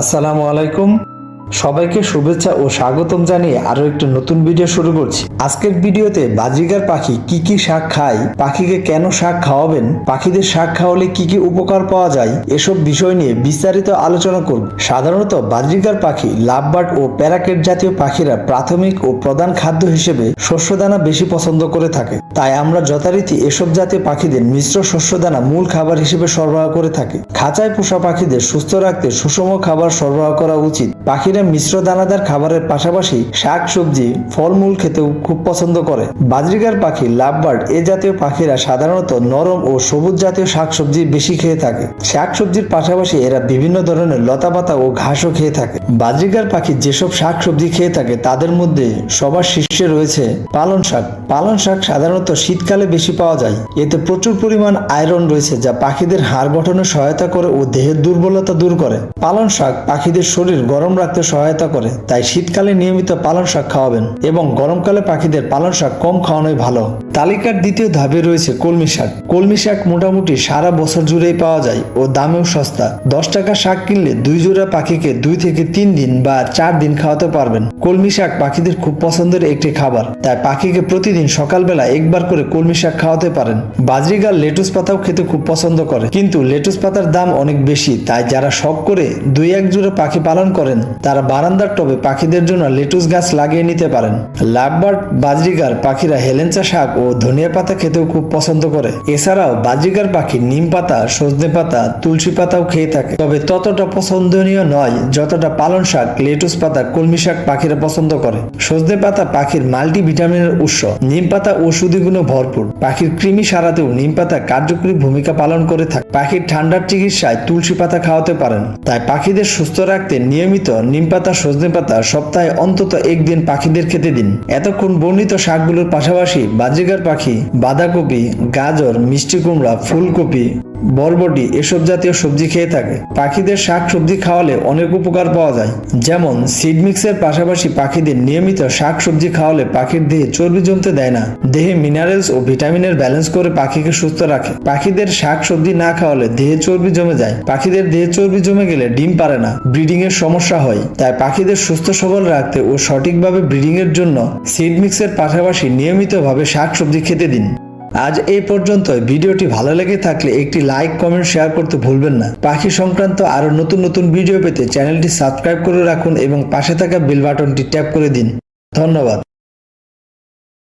আসসালামু আলাইকুম। সবাইকে শুভেচ্ছা ও স্বাগতম জানিয়ে আরও একটি নতুন ভিডিও শুরু করছি। আজকের ভিডিওতে বাজিগার পাখি কি কি শাক খায়, পাখিকে কেন শাক খাওয়াবেন, পাখিদের শাক খাওয়ালে কি কি উপকার পাওয়া যায়, এসব বিষয় নিয়ে বিস্তারিত আলোচনা করব। সাধারণত বাজিগার পাখি, লাভবার্ড ও প্যারাকেট জাতীয় পাখিরা প্রাথমিক ও প্রধান খাদ্য হিসেবে শস্যদানা বেশি পছন্দ করে থাকে। তাই আমরা যথারীতি এসব জাতীয় পাখিদের মিশ্র শস্যদানা মূল খাবার হিসেবে সরবরাহ করে থাকি। খাঁচায় পোষা পাখিদের সুস্থ রাখতে সুষম খাবার সরবরাহ করা উচিত। পাখিরা মিশ্র দানাদার খাবারের পাশাপাশি শাক, সবজি, ফলমূল খেতেও খুব পছন্দ করে। বাজরিগার পাখি লাভবার্ড এ জাতীয় পাখিরা সাধারণত নরম ও সবুজ জাতীয় শাকসবজি বেশি খেয়ে থাকে। শাকসবজির পাশাপাশি এরা বিভিন্ন ধরনের লতাপাতা ও ঘাসও খেয়ে থাকে। বাজরিগার পাখি যেসব শাকসবজি খেয়ে থাকে, তাদের মধ্যে সবার শীর্ষে রয়েছে পালন শাক। পালন শাক সাধারণত শীতকালে বেশি পাওয়া যায়। এতে প্রচুর পরিমাণ আয়রন রয়েছে, যা পাখিদের হাড় গঠনে সহায়তা করে ও দেহের দুর্বলতা দূর করে। পালন শাক পাখিদের শরীর গরম রাখতে সহায়তা করে, তাই শীতকালে নিয়মিত পালন শাক খাওয়াবেন এবং গরমকালে পাখিদের পালন শাক কম খাওয়ানোই ভালো। তালিকার দ্বিতীয় ধাপে রয়েছে কলমি শাক। কলমি শাক মোটামুটি সারা বছর জুড়েই পাওয়া যায় ও দামেও সস্তা। দশ টাকা শাক কিনলে দুই জোড়া পাখিকে দুই থেকে তিন দিন বা চার দিন খাওয়াতে পারবেন। কলমি শাক পাখিদের খুব পছন্দের একটি খাবার, তাই পাখিকে প্রতিদিন সকালবেলা একবার করে কলমি শাক খাওয়াতে পারেন। বাজরিগার লেটুস পাতাও খেতে খুব পছন্দ করে, কিন্তু লেটুস পাতার দাম অনেক বেশি, তাই যারা শখ করে দুই এক জোড়া পাখি পালন করেন তারা বারান্দার টবে পাখিদের জন্য লেটুস গাছ লাগিয়ে নিতে পারেন। লাভবার্ড বাজরিগার পাখিরা হেলেঞ্চা শাক ও ধনিয়া পাতা খেতেও খুব পছন্দ করে। এছাড়াও বাজরিগার পাখি নিম পাতা, সজনে পাতা, তুলসী পাতাও খেয়ে থাকে। তবে ততটা পছন্দনীয় নয় যতটা পালন শাক, লেটুস পাতা, কলমি শাক পাখিরা পছন্দ করে। সজনে পাতা পাখির মাল্টি ভিটামিনের উৎস। নিম পাতা ঔষধি গুণে ভরপুর। পাখির কৃমি সারাতেও নিম পাতা কার্যকরী ভূমিকা পালন করে থাকে। পাখির ঠান্ডার চিকিৎসায় তুলসী পাতা খাওয়াতে পারেন। তাই পাখিদের সুস্থ রাখতে নিয়মিত নিম পাতা, সজনে পাতা সপ্তাহে অন্তত একদিন পাখিদের খেতে দিন। এতক্ষণ বর্ণিত শাকগুলোর পাশাপাশি বাজিগার পাখি, বাঁধাকপি, গাজর, মিষ্টি কুমড়া, ফুলকপি বরবটি এসব জাতীয় সবজি খেয়ে থাকে। পাখিদের শাক সবজি খাওয়ালে অনেক উপকার পাওয়া যায়। যেমন সিড মিক্সের পাশাপাশি পাখিদের নিয়মিত শাক সবজি খাওয়ালে পাখির দেহে চর্বি জমতে দেয় না। দেহে মিনারেলস ও ভিটামিনের ব্যালেন্স করে পাখিকে সুস্থ রাখে। পাখিদের শাক সবজি না খাওয়ালে দেহে চর্বি জমে যায়। পাখিদের দেহে চর্বি জমে গেলে ডিম পারে না। ব্রিডিং এর সমস্যা হয়। তাই পাখিদের সুস্থ সবল রাখতে ও সঠিকভাবে ব্রিডিং এর জন্য সিড মিক্সের পাশাপাশি নিয়মিতভাবে শাক সবজি খেতে দিন। আজ এই পর্যন্ত ভিডিওটি ভালো লেগে থাকলে একটি লাইক কমেন্ট শেয়ার করতে ভুলবেন না। পাখি সংক্রান্ত আরও নতুন নতুন ভিডিও পেতে চ্যানেলটি সাবস্ক্রাইব করে রাখুন এবং পাশে থাকা বেল বাটনটি ট্যাপ করে দিন। ধন্যবাদ।